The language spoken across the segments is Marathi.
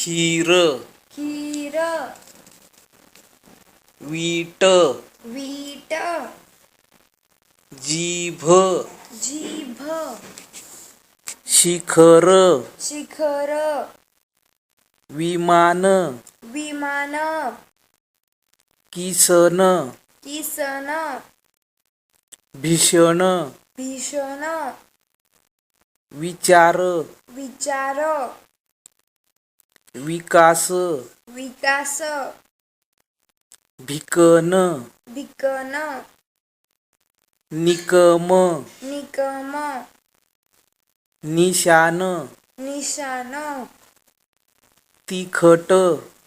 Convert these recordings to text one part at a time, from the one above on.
खीर. खीर. वीट. वीट. जीभ. जीभ. शिखर. शिखर. विमान. विमान. किसन. किसन. भीषण. भीषण. विचार. विचार. विकास. विकास. भिकन. विकन निकम. निकम. निशान. निशान. तिखट.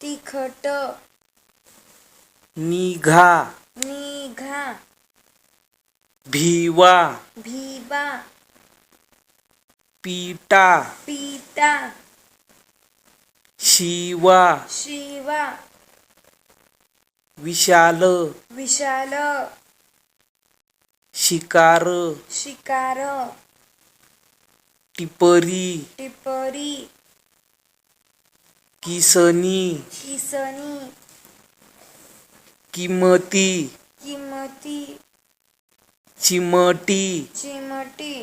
तिखट. निघा. निघा. भिवा. भिवा. पिटा. पिता शिवा शिवा विशाल विशाल शिकार शिकार टिपरी टिपरी किसनी किसनी किमती किमती चिमटी चिमटी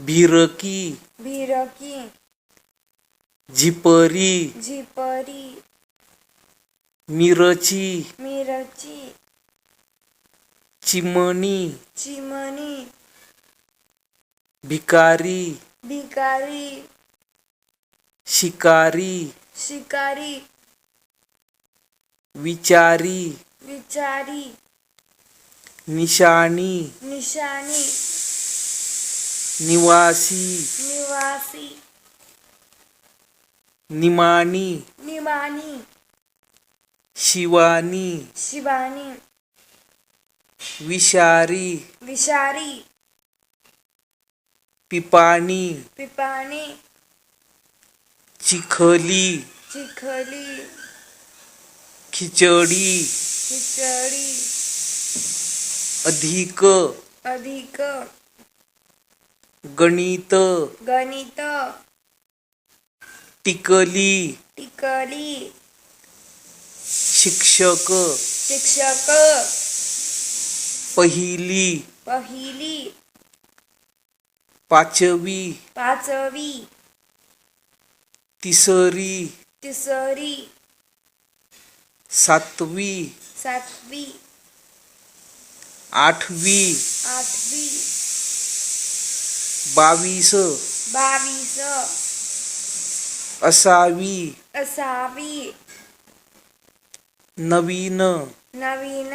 भिरकी भिरकी झिपरी झिपरी मिरची मिरची चिमणी चिमणी भिकारी भिकारी शिकारी शिकारी विचारी विचारी निशाणी निशाणी निवासी निवासी निमाणी निमाणी शिवानी शिवानी विषारी विषारी पिपाणी पिपाणी चिखली चिखली खिचडी खिचडी अधिक अधिक गणित गणित टिकली. टिकली. शिक्षक. शिक्षक. पहिली. पहिली. पाचवी. पाचवी. तिसरी. तिसरी. सातवी. सातवी. आठवी. आठवी. बावीस. बावीस. असावी. असावी. नवीन. नवीन.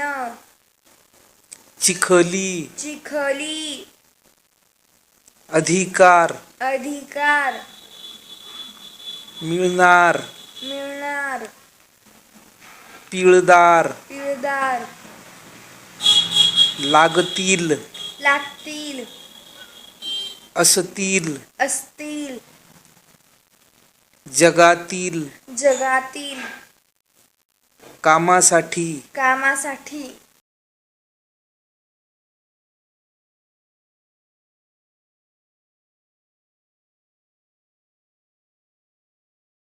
चिखली. चिखली. अधिकार. अधिकार. मिळणार. मिळणार. पिळदार. पिळदार. लागतील. लागतील. असतील. असतील. जगातील जगातील कामासाठी कामासाठी